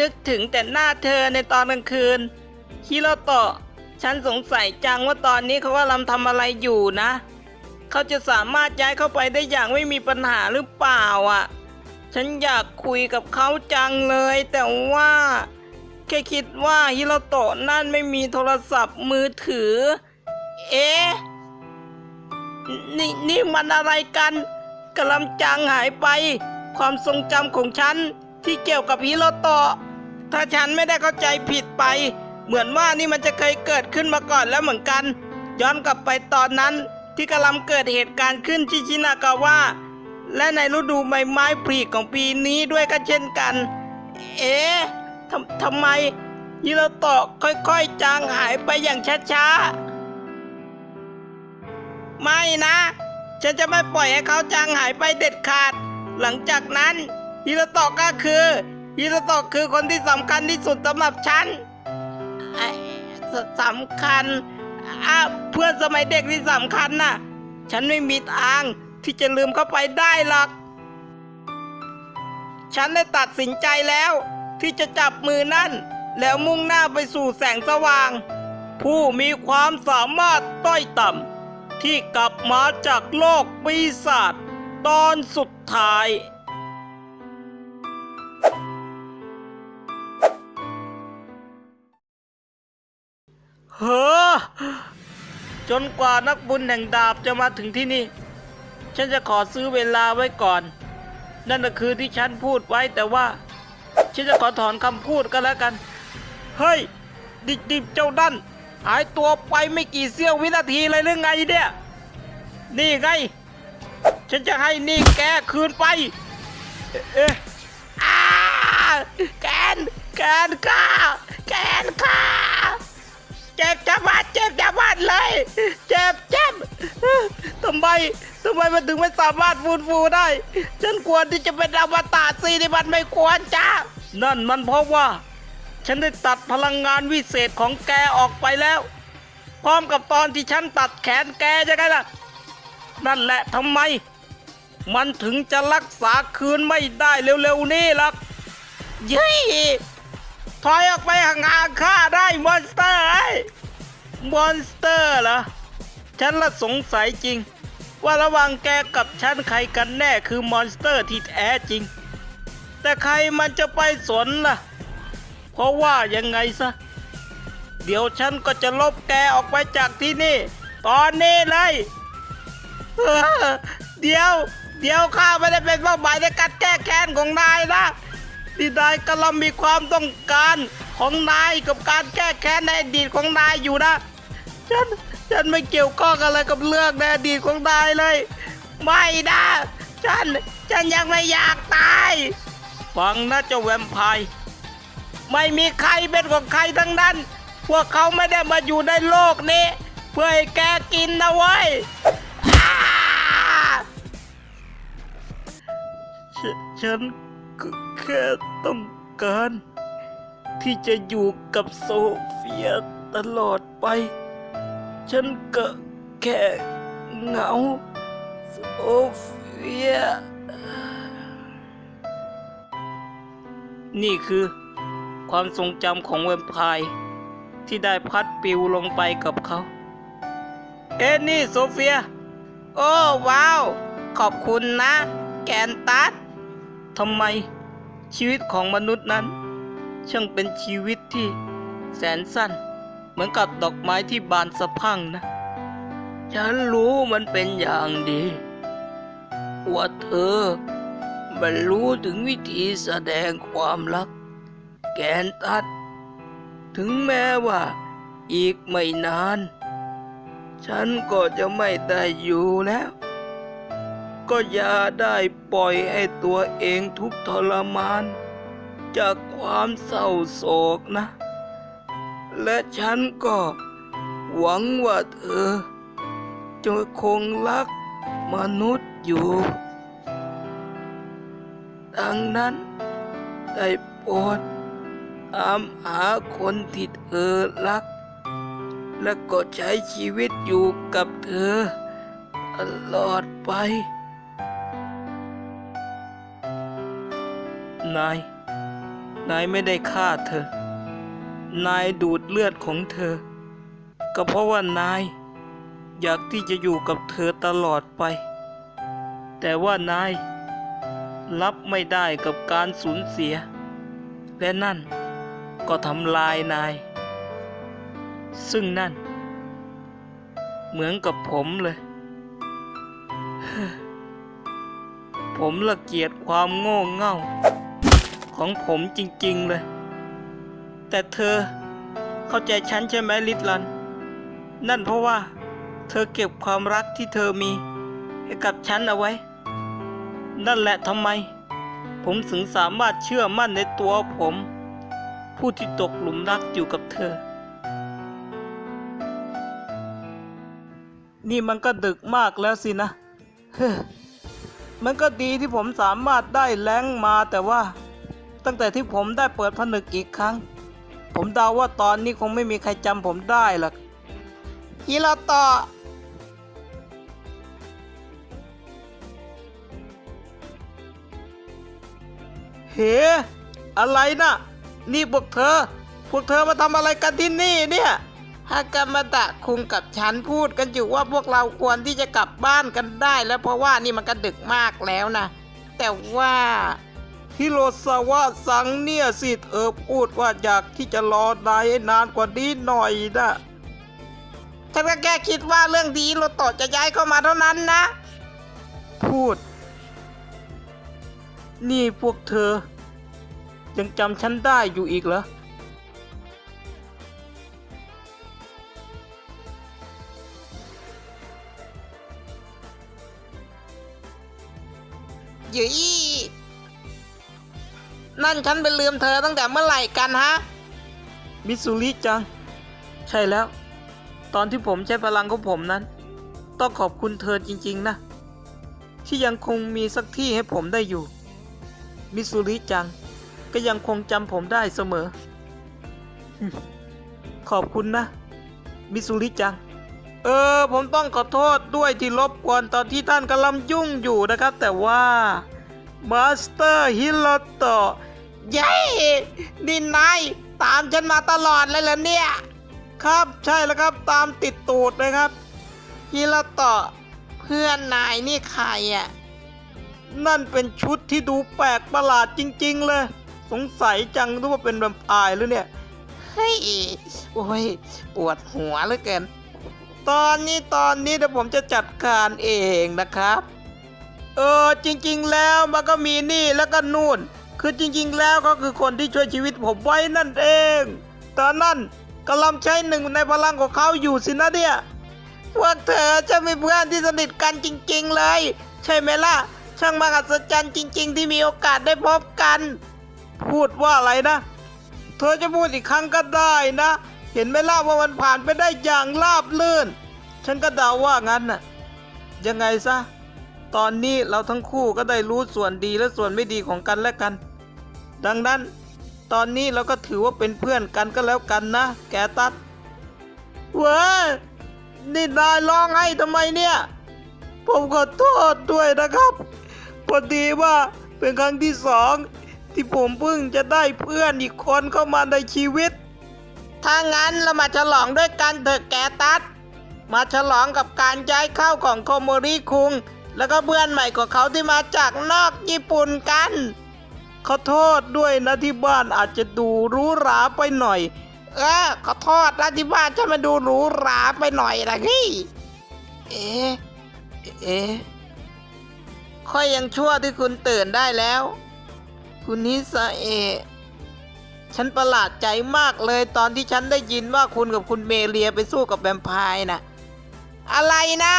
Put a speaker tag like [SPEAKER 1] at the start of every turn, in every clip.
[SPEAKER 1] นึกถึงแต่หน้าเธอในตอนกลางคืน ฮิโรโตะ ฉันสงสัยจังว่าตอนนี้เขากำลังทำอะไรอยู่นะ เขาจะสามารถย้ายเข้าไปได้อย่างไม่มีปัญหาหรือเปล่าอะ ฉันอยากคุยกับเขาจังเลย แต่ว่า แค่คิดว่าฮิโรโตะนั่นไม่มีโทรศัพท์มือถือ เอ๊ะ นี่นี่มันอะไรกันกำลังจางหายไป ความทรงจำของฉัน ที่เกี่ยวกับฮิโรโตะถ้าฉันไม่ได้เข้าใจผิดไป เหมือนว่านี่มันจะเคยเกิดขึ้นมาก่อนแล้วเหมือนกัน ย้อนกลับไปตอนนั้นที่กำลังเกิดเหตุการณ์ขึ้นที่ชินากาวะและในฤดูใบไม้ผลิของปีนี้ด้วยก็เช่นกัน เอ๊ะทำทำไมฮิโรโตะค่อยๆ จางหายไปอย่างช้าๆ ไม่นะ ฉันจะไม่ปล่อยให้เขาจางหายไปเด็ดขาด หลังจากนั้น ฮิโรโตะก็คือฮิโรโตะคือคนที่สำคัญที่สุดสำหรับฉันไอ้สสำคัญอะเพื่อนสมัยเด็กที่สำคัญน่ะ ฉันไม่มีทางที่จะลืมเขาไปได้หรอก ฉันได้ตัดสินใจแล้ว ที่จะจับมือนั่น แล้วมุ่งหน้าไปสู่แสงสว่าง ผู้มีความสามารถต้อยต่ำที่กลับมาจากโลกปีศาจตอนสุดท้าย เฮ้อจนกว่านักบุญแห่งดาบจะมาถึงที่นี่ ฉันจะขอซื้อเวลาไว้ก่อน นั่นก็คือที่ฉันพูดไว้แต่ว่า ฉันจะขอถอนคำพูดก็แล้วกัน เฮ้ย ดิบดิบเจ้าดันหายตัวไปไม่กี่เสี้ยววินาทีเลยหรือไงเนี่ย นี่ไง ฉันจะให้นี่แกคืนไป เอ๊ะแกนแกนข้าแกนข้า เจ็บจะบาดเจ็บจะบาดเลย เจ็บเจ็บทำไมทำไมมันถึงไม่สามารถฟูนฟูได้ ฉันควรที่จะเป็นอมตะสิที่มันไม่ควรจ้านั่นมันเพราะว่า ฉันได้ตัดพลังงานวิเศษของแกออกไปแล้ว พร้อมกับตอนที่ฉันตัดแขนแกใช่ไหมล่ะ นั่นแหละทำไม มันถึงจะรักษาคืนไม่ได้เร็วๆนี่ล่ะยี่ถอยออกไปห่างๆข้ มอนสเตอร์เหรอ ฉันละสงสัยจริง ว่าระหว่างแกกับฉันใครกันแน่คือมอนสเตอร์ที่แท้จริง แต่ใครมันจะไปสนล่ะ เพราะว่ายังไงซะ เดี๋ยวฉันก็จะลบแกออกไปจากที่นี่ ตอนนี้เลยเดี๋ยว เดี๋ยวข้าไม่ได้เป็นเป้าหมายในการแก้แค้นของนายนะที่นายกำลังมีความต้องการของนายกับการแก้แค้นในอดีตของนายอยู่นะ ฉัน ฉันไม่เกี่ยวข้องอะไรกับเรื่องในอดีตของนายเลย ไม่นะ ฉัน ฉันยังไม่อยากตาย ฟังนะเจ้าแวมไพร์ ไม่มีใครเป็นของใครทั้งนั้น พวกเขาไม่ได้มาอยู่ในโลกนี้ เพื่อให้แกกินนะเว้ยฉฉันแค่ต้องการ ที่จะอยู่กับโซเฟียตลอดไป ฉันก็แค่เหงาโซเฟีย นี่คือความทรงจำของแวมไพร์ที่ได้พัดปิวลงไปกับเขา เอ็นนี่โซเฟีย โอ้ว้าว ขอบคุณนะ แกนตัสทำไมชีวิตของมนุษย์นั้น ช่างเป็นชีวิตที่แสนสั้น เหมือนกับดอกไม้ที่บานสะพังนะ ฉันรู้มันเป็นอย่างดีว่าเธอ มันรู้ถึงวิธีแสดงความรัก แกนตัด ถึงแม้ว่า อีกไม่นาน ฉันก็จะไม่ได้อยู่แล้ว ก็อย่าได้ปล่อยให้ตัวเองทุกทรมาน จากความเศร้าโศกนะ และฉันก็ หวังว่าเธอ จะคงรักมนุษย์อยู่ ดังนั้นได้โปรดตามหาคนที่เธอรัก และก็ใช้ชีวิตอยู่กับเธอตลอดไป นาย นายไม่ได้ฆ่าเธอ นายดูดเลือดของเธอ ก็เพราะว่านาย อยากที่จะอยู่กับเธอตลอดไป แต่ว่านาย รับไม่ได้กับการสูญเสีย และนั่นก็ทำลายนาย ซึ่งนั่น เหมือนกับผมเลย ผมละเกียดความโง่เง่า ของผมจริง ๆ เลย แต่เธอเข้าใจฉันใช่ไหมลิตลัน นั่นเพราะว่า เธอเก็บความรักที่เธอมี ให้กับฉันเอาไว้ นั่นแหละทำไม ผมถึงสามารถเชื่อมั่นในตัวผม ผู้ที่ตกหลุมรักอยู่กับเธอ นี่มันก็ดึกมากแล้วสินะเฮ้อมันก็ดีที่ผมสามารถได้แล้งมาแต่ว่า ตั้งแต่ที่ผมได้เปิดผนึกอีกครั้ง ผมเดาว่าตอนนี้คงไม่มีใครจำผมได้หรอกฮิโรโตะเฮ้อะไรนะนี่พวกเธอ พวกเธอมาทำอะไรกันที่นี่เนี่ยฮากามาตะคุงกับฉันพูดกันอยู่ว่าพวกเราควรที่จะกลับบ้านกันได้ แล้วเพราะว่านี่มันก็ดึกมากแล้วนะ แต่ว่า ฮิโรซาวะสังเนี่ยสิเธอพูดว่าอยากที่จะรอนายให้นานกว่านี้หน่อยนะฉันก็แค่คิดว่าเรื่องดีโรโตะจะย้ายเข้ามาเท่านั้นนะ พูด นี่พวกเธอ ยังจำฉันได้อยู่อีกเหรอหยุย นั่นฉันไปลืมเธอตั้งแต่เมื่อไหร่กันฮะ มิสุริจัง ใช่แล้ว ตอนที่ผมใช้พลังของผมนั้น ต้องขอบคุณเธอจริง ๆ นะ ที่ยังคงมีสักที่ให้ผมได้อยู่ มิสุริจัง ก็ยังคงจำผมได้เสมอ ขอบคุณนะ มิสุริจัง เออ ผมต้องขอโทษด้วยที่รบกวนตอนที่ท่านกำลังยุ่งอยู่นะครับ แต่ว่า มาสเตอร์ฮิโรโตะเย้นี่นายตามฉันมาตลอดเลยเหรอเนี่ย ครับใช่แล้วครับตามติดตูดเลยครับฮิโรโตะเพื่อนนายนี่ใครอะนั่นเป็นชุดที่ดูแปลกประหลาดจริง ๆ เลย สงสัยจังรู้ว่าเป็นแวมไพร์หรือเนี่ยเฮ้ยโอ้ยปวดหัวเหลือเกิน ตอนนี้ตอนนี้เดี๋ยวผมจะจัดการเองนะครับ เออจริง ๆ แล้วมันก็มีนี่แล้วก็นู่น คือจริง ๆ แล้วก็คือคนที่ช่วยชีวิตผมไว้นั่นเองตอนนั้นกำลังใช้หนึ่งในพลังของเขาอยู่สินะเนี่ยพวกเธอจะมีเพื่อนที่สนิทกันจริง ๆ เลย ใช่ไหมล่ะ ช่างมหัศจรรย์จริง ๆ ที่มีโอกาสได้พบกัน พูดว่าอะไรนะ เธอจะพูดอีกครั้งก็ได้นะ เห็นไหมล่ะว่ามันผ่านไปได้อย่างราบลื่น ฉันก็เดาว่างั้นน่ะยังไงซะ ตอนนี้เราทั้งคู่ก็ได้รู้ส่วนดีและส่วนไม่ดีของกันและกัน ดังนั้น ตอนนี้เราก็ถือว่าเป็นเพื่อนกันก็แล้วกันนะ แกตัด เว้ยนี่นายร้องไห้ทำไมเนี่ย ผมขอโทษด้วยนะครับ พอดีว่าเป็นครั้งที่สองที่ผมเพิ่งจะได้เพื่อนอีกคนเข้ามาในชีวิต ถ้างั้นเรามาฉลองด้วยกันเถอะแกตัด มาฉลองกับการย้ายเข้าของโคโมริคุง แล้วก็เพื่อนใหม่ของเขาที่มาจากนอกญี่ปุ่นกัน ขอโทษด้วยนะที่บ้านอาจจะดูหรูหราไปหน่อย เออขอโทษนะที่บ้านจะมาดูหรูหราไปหน่อยนะพี่เอ๊ะเอ๊ะค่อยยังชั่วที่คุณตื่นได้แล้ว คุณนิสาเอะ ฉันประหลาดใจมากเลยตอนที่ฉันได้ยินว่าคุณกับคุณเมเลียไปสู้กับแวมไพร์นะอะไรนะ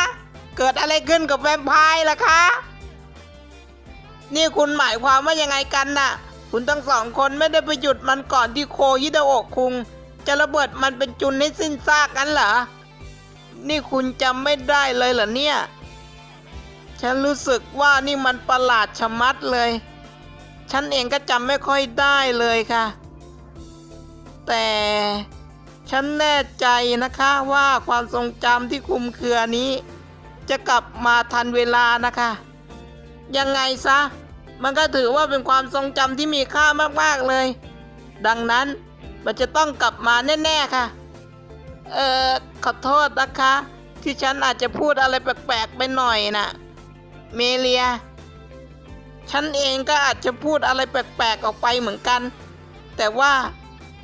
[SPEAKER 1] เกิดอะไรขึ้นกับแวมไพร์ล่ะคะ นี่คุณหมายความว่ายังไงกันน่ะ คุณทั้งสองคนไม่ได้ไปหยุดมันก่อนที่โคฮิดาโอะคุง จะระเบิดมันเป็นจุนให้สิ้นซากกันเหรอ นี่คุณจำไม่ได้เลยเหรอเนี่ย ฉันรู้สึกว่านี่มันประหลาดชะมัดเลย ฉันเองก็จำไม่ค่อยได้เลยค่ะ แต่ฉันแน่ใจนะคะว่าความทรงจำที่คุมเครือนี้ จะกลับมาทันเวลานะคะ ยังไงซะ มันก็ถือว่าเป็นความทรงจำที่มีค่ามากๆเลย ดังนั้นมันจะต้องกลับมาแน่ๆค่ะ เอ่อ ขอโทษนะคะ ที่ฉันอาจจะพูดอะไรแปลกๆไปหน่อยนะเมเลีย ฉันเองก็อาจจะพูดอะไรแปลกๆออกไปเหมือนกัน แต่ว่า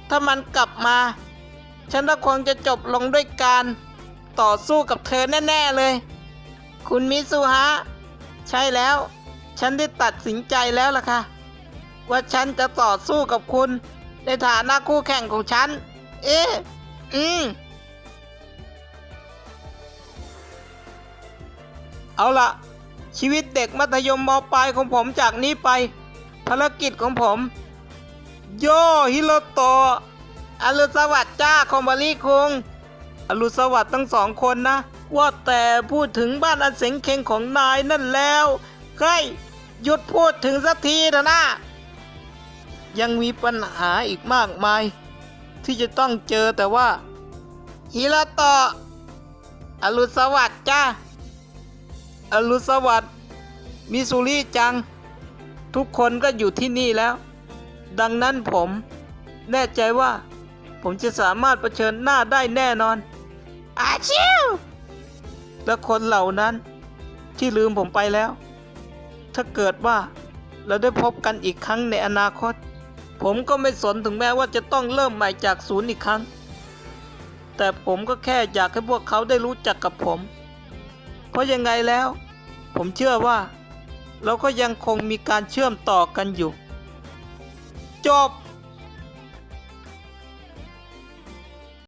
[SPEAKER 1] ถ้ามันกลับมา ฉันก็คงจะจบลงด้วยการต่อสู้กับเธอแน่ ๆ เลย คุณมิสุฮะ ใช่แล้ว ฉันได้ตัดสินใจแล้วล่ะค่ะ ว่าฉันจะต่อสู้กับคุณ ในฐานะคู่แข่งของฉัน เอ๊ะ อืม เอาละชีวิตเด็กมัธยมมปลายของผมจากนี้ไป ภารกิจของผม โยฮิโรโตะอรุณสวัสดิ์จ้าคอมบารีคุงอรุณสวัสดิ์ทั้งสองคนนะ ว่าแต่พูดถึงบ้านอันเสงเคงของนายนั่นแล้วเฮ้หยุดพูดถึงสักทีเถอะนะยังมีปัญหาอีกมากมาย ที่จะต้องเจอแต่ว่า ฮิโรโตะอรุสวัสดิ์จ้าอรุสวัสดิ์มิสุริจัง ทุกคนก็อยู่ที่นี่แล้ว ดังนั้นผม แน่ใจว่า ผมจะสามารถเผชิญหน้าได้แน่นอนอาชิว และคนเหล่านั้นที่ลืมผมไปแล้ว ถ้าเกิดว่าเราได้พบกันอีกครั้งในอนาคต ผมก็ไม่สนถึงแม้ว่าจะต้องเริ่มใหม่จากศูนย์อีกครั้ง แต่ผมก็แค่อยากให้พวกเขาได้รู้จักกับผม เพราะยังไงแล้ว ผมเชื่อว่า เราก็ยังคงมีการเชื่อมต่อกันอยู่ จบ